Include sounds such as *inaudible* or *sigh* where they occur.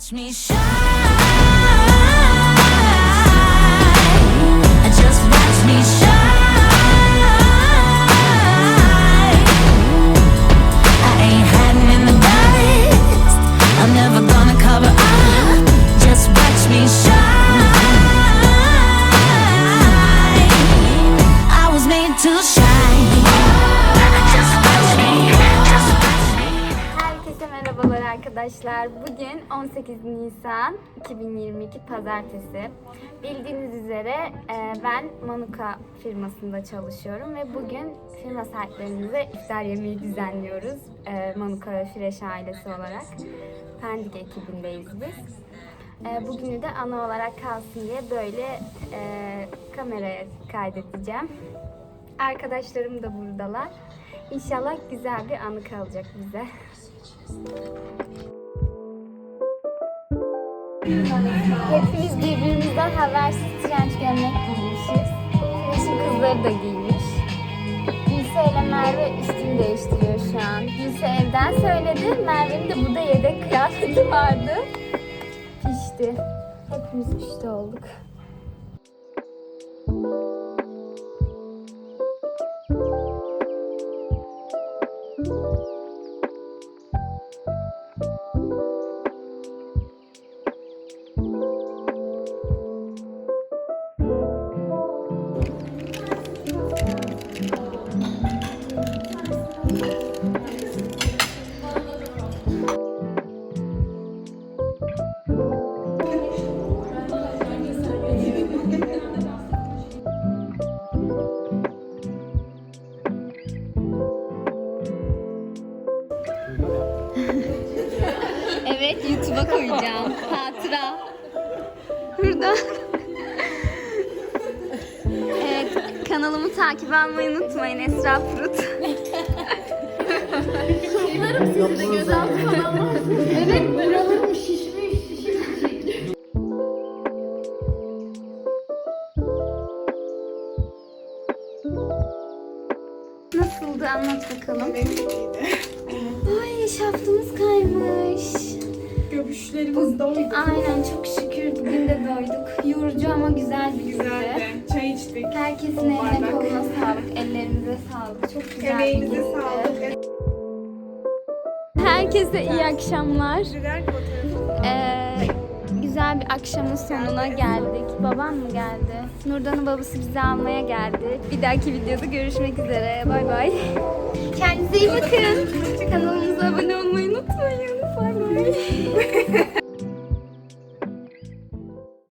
watch me shine. Just watch me shine. I ain't hiding in the night, I'm never gonna cover up. Just watch me shine. Arkadaşlar. Bugün 18 Nisan 2022 Pazartesi. Bildiğiniz üzere e, ben Manuka firmasında çalışıyorum ve bugün firma sahiplerimize iftar yemeği düzenliyoruz. E, Manuka ve Fresh ailesi olarak. Pendik ekibindeyiz biz. E, Bugünü de ana olarak kalsın diye böyle kameraya kaydedeceğim. Arkadaşlarım da buradalar. İnşallah güzel bir anı kalacak bize. Hepimiz birbirimizden habersiz trenç gömlek giymişiz. Güneşin kızları da giymiş. Gülse ile Merve üstünü değiştiriyor şu an. Gülse evden söyledi. Merve'nin de burada yedek kıyafeti vardı. Pişti. Hepimiz pişti olduk. Evet YouTube'a koyacağım. Hatıra. Burada. *laughs* evet kanalımı takip almayı unutmayın Esra Prut. evet buralarım şişmiş şişmiş. Nasıldı anlat bakalım. Ay şaftımız kaymış. Göbüşlerimiz doldu. Aynen çok şükür bugün de doyduk. Yorucu ama güzel bir gündü. Güzeldi. Çay içtik. Herkesin eline Bardak. koluna sağlık, ellerinize sağlık. Çok güzel bir Emeğinize gündü. sağlık. Herkese iyi akşamlar. Birer fotoğrafı. Ee, güzel bir akşamın sonuna geldik. Babam mı geldi? Nurdan'ın babası bizi almaya geldi. Bir dahaki videoda görüşmek üzere. Bay bay. *laughs* Kendinize iyi bakın. Kanalımıza abone olmayı unutmayın.